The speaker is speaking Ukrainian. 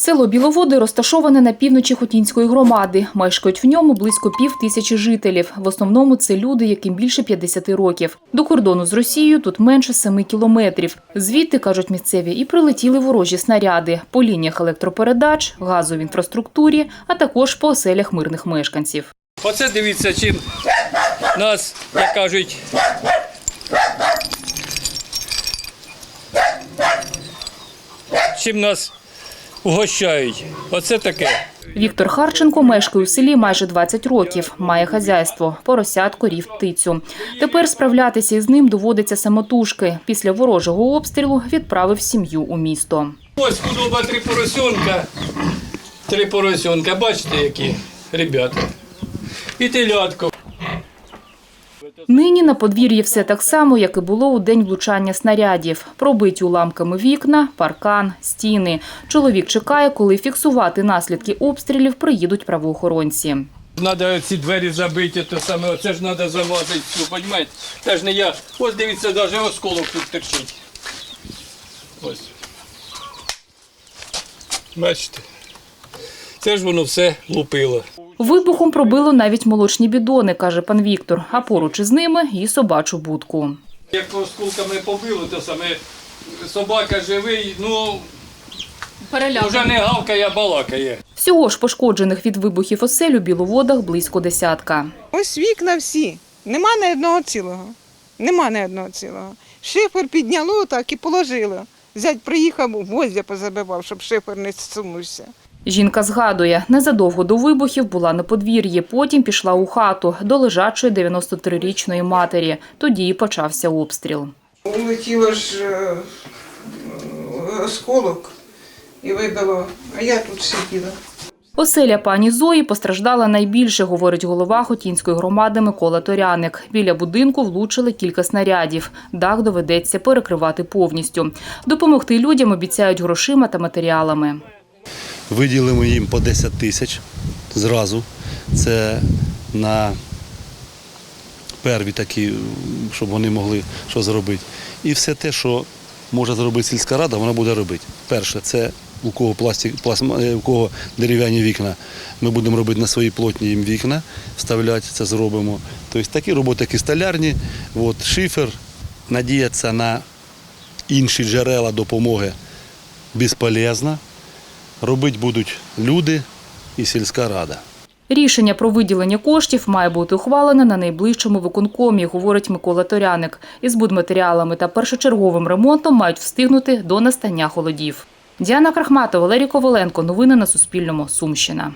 Село Біловоди розташоване на півночі Хотінської громади. Мешкають в ньому близько пів тисячі жителів. В основному це люди, яким більше 50 років. До кордону з Росією тут менше 7 кілометрів. Звідти, кажуть місцеві, і прилетіли ворожі снаряди по лініях електропередач, газовій інфраструктурі, а також по оселях мирних мешканців. Оце дивіться, чим нас, як кажуть, чим нас угощають. Оце таке. Віктор Харченко мешкає у селі майже 20 років, має хазяйство, поросят, корів, птицю. Тепер справлятися із ним доводиться самотужки. Після ворожого обстрілу відправив сім'ю у місто. Ось худоба три поросенка. Три поросенка, бачите, які ребята. І телятко. Нині на подвір'ї все так само, як і було у день влучання снарядів. Пробиті уламками вікна, паркан, стіни. Чоловік чекає, коли фіксувати наслідки обстрілів приїдуть правоохоронці. Треба ці двері забити, то саме, оце ж треба замазати всю, розумієте? Це ж не я. Ось дивіться, навіть осколок тут торчить. Ось. Бачите? Це ж воно все лупило. Вибухом пробило навіть молочні бідони, каже пан Віктор, а поруч із ними і собачу будку. Як осколками побило, то саме собака живий, ну вже не гавкає, а балакає. Всього ж пошкоджених від вибухів осель у Біловодах близько десятка. Ось вікна всі. Нема ні одного цілого. Нема ні одного цілого. Шифер підняло так і положило. Зять приїхав, гвоздя позабивав, щоб шифер не зсунувся. Жінка згадує, незадовго до вибухів була на подвір'ї, потім пішла у хату до лежачої 93-річної матері. Тоді і почався обстріл. Улетіло ж е, осколок і вибило, а я тут сиділа. Оселя пані Зої постраждала найбільше, говорить голова Хотінської громади Микола Торяник. Біля будинку влучили кілька снарядів. Дах доведеться перекривати повністю. Допомогти людям обіцяють грошима та матеріалами. Виділимо їм по 10 тисяч зразу. Це на перві такі, щоб вони могли що зробити. І все те, що може зробити сільська рада, вона буде робити. Перше, це у кого пластик, пластма, е, у кого дерев'яні вікна, ми будемо робити на свої плотні їм вікна, вставляти, це зробимо. Тобто такі роботи, як і столярні, от, шифер, надіятися на інші джерела допомоги безполезно. Робити будуть люди і сільська рада. Рішення про виділення коштів має бути ухвалене на найближчому виконкомі, говорить Микола Торяник. Із будматеріалами та першочерговим ремонтом мають встигнути до настання холодів. Діана Крахматова, Валерій Коваленко. Новини на Суспільному. Сумщина.